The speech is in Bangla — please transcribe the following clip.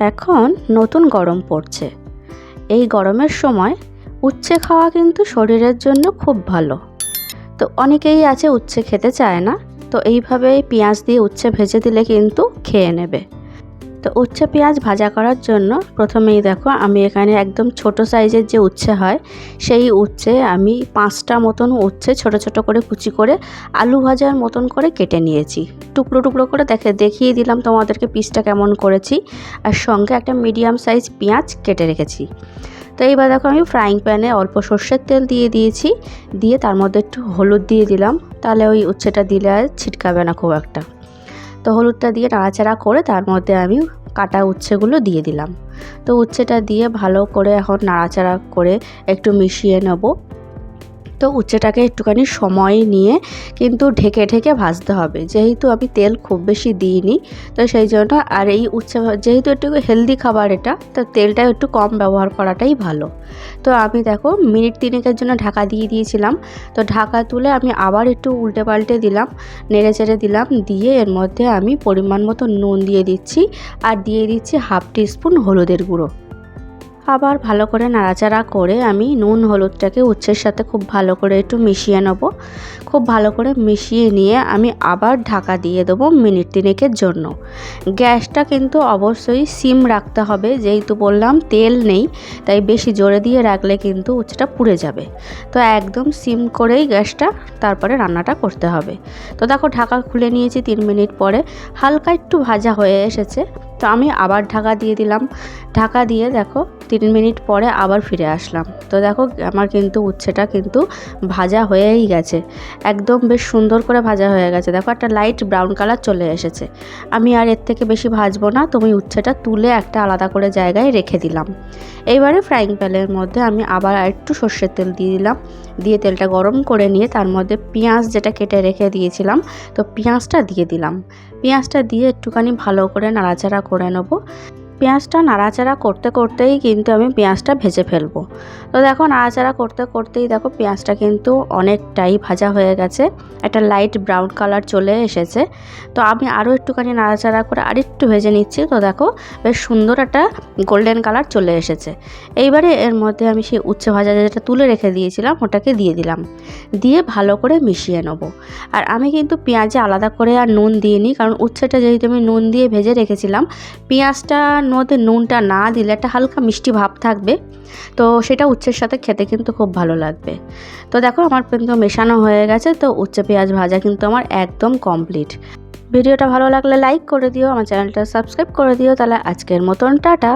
এখন নতুন গরম পড়ছে। এই গরমের সময় উচ্ছে খাওয়া কিন্তু শরীরের জন্য খুব ভালো। তো অনেকেই আছে উচ্ছে খেতে চায় না, তো এইভাবে পেঁয়াজ দিয়ে উচ্ছে ভেজে দিলে কিন্তু খেয়ে নেবে। তো উচ্ছে পেঁয়াজ ভাজা করার জন্য প্রথমেই দেখো আমি এখানে একদম ছোট সাইজের যে উচ্ছে হয়, সেই উচ্ছে আমি পাঁচটা মতন উচ্ছে ছোট ছোট করে কুচি করে আলু ভাজার মতন করে কেটে নিয়েছি। টুকরো টুকরো করে দেখে, দেখিয়ে দিলাম তোমাদেরকে পিসটা কেমন করেছি। আর সঙ্গে একটা মিডিয়াম সাইজ পেঁয়াজ কেটে রেখেছি। তো এইবার দেখো আমি ফ্রাইং প্যানে অল্প সর্ষের তেল দিয়ে দিয়েছি, দিয়ে তার মধ্যে একটু হলুদ দিয়ে দিলাম। তাহলে ওই উচ্ছেটা দিলে আর ছিটকাবে না খুব একটা। তো হলুদটা দিয়ে নাড়াচাড়া করে তার মধ্যে আমি কাটা উচ্ছেগুলো দিয়ে দিলাম। তো উচ্ছেটা দিয়ে ভালো করে এখন নাড়াচাড়া করে একটু মিশিয়ে নেব। তো উচ্ছেটাকে একটুখানি সময় নিয়ে কিন্তু ঢেকে ঢেকে ভাজতে হবে। যেহেতু আমি তেল খুব বেশি দিইনি, তো সেই জন্য আর এই উচ্ছে যেহেতু একটু হেলদি খাবার এটা, তো তেলটা একটু কম ব্যবহার করাটাই ভালো। তো আমি দেখো মিনিট তিনেকের জন্য ঢাকা দিয়ে দিয়েছিলাম। তো ঢাকা তুলে আমি আবার একটু উল্টে পাল্টে দিলাম নেড়ে চেড়ে দিলাম, দিয়ে এর মধ্যে আমি পরিমাণ মতো নুন দিয়ে দিচ্ছি। আর দিয়ে দিচ্ছি হাফ টিস্পুন হলুদের গুঁড়ো। আবার ভালো করে নাড়াচাড়া করে আমি নুন হলুদটাকে উচ্ছের সাথে খুব ভালো করে একটু মিশিয়ে নেব। খুব ভালো করে মিশিয়ে নিয়ে আমি আবার ঢাকা দিয়ে দেবো মিনিট তিনেকের জন্য। গ্যাসটা কিন্তু অবশ্যই সিম রাখতে হবে, যেহেতু বললাম তেল নেই, তাই বেশি জোরে দিয়ে রাখলে কিন্তু উচ্ছেটা পুড়ে যাবে। তো একদম সিম করেই গ্যাসটা তারপরে রান্নাটা করতে হবে। তো দেখো ঢাকা খুলে নিয়েছি তিন মিনিট পরে, হালকা একটু ভাজা হয়ে এসেছে। তো আমি আবার ঢাকা দিয়ে দিলাম। ঢাকা দিয়ে দেখো তিন মিনিট পরে আবার ফিরে আসলাম। তো দেখো, আমার কিন্তু উচ্ছেটা কিন্তু ভাজা হয়েই গেছে। একদম বেশ সুন্দর করে ভাজা হয়ে গেছে। দেখো, একটা লাইট ব্রাউন কালার চলে এসেছে। আমি আর এর থেকে বেশি ভাজবো না, তুমি উচ্ছেটা তুলে একটা আলাদা করে জায়গায় রেখে দিলাম। এইবারে ফ্রাইং প্যানের মধ্যে আমি আবার একটু সর্ষের তেল দিয়ে দিলাম। দিয়ে তেলটা গরম করে নিয়ে তার মধ্যে পেঁয়াজ যেটা কেটে রেখে দিয়েছিলাম, তো পেঁয়াজটা দিয়ে দিলাম। পেঁয়াজটা দিয়ে একটুখানি ভালো করে নাড়াচাড়া করে নেব। পেঁয়াজটা নাড়াচাড়া করতে করতেই কিন্তু আমি পেঁয়াজটা ভেজে ফেলব। তো দেখো নাড়াচাড়া করতে করতেই দেখো পেঁয়াজটা কিন্তু অনেকটাই ভাজা হয়ে গেছে। একটা লাইট ব্রাউন কালার চলে এসেছে। তো আমি আরও একটুখানি নাড়াচাড়া করে আরেকটু ভেজে নিচ্ছি। তো দেখো বেশ সুন্দর একটা গোল্ডেন কালার চলে এসেছে। এইবারে এর মধ্যে আমি সেই উচ্ছে ভাজা যেটা তুলে রেখে দিয়েছিলাম, ওটাকে দিয়ে দিলাম। দিয়ে ভালো করে মিশিয়ে নেব। আর আমি কিন্তু পেঁয়াজে আলাদা করে আর নুন দিয়ে দিইনি, কারণ উচ্ছেটা যেহেতু আমি নুন দিয়ে ভেজে রেখেছিলাম পেঁয়াজটার মধ্যে নুনটা না দিলে একটা হালকা মিষ্টি ভাব থাকবে। তো সেটা উচ্ছের সাথে খেতে কিন্তু খুব ভালো লাগবে। তো দেখো আমার কিন্তু মেশানো হয়ে গেছে, তো উচ্ছে পেঁয়াজ ভাজা কিন্তু আমার একদম কমপ্লিট। ভিডিওটা ভালো লাগলে লাইক করে দিও, আমার চ্যানেলটা সাবস্ক্রাইব করে দিও, তাহলে আজকের মতন টাটা।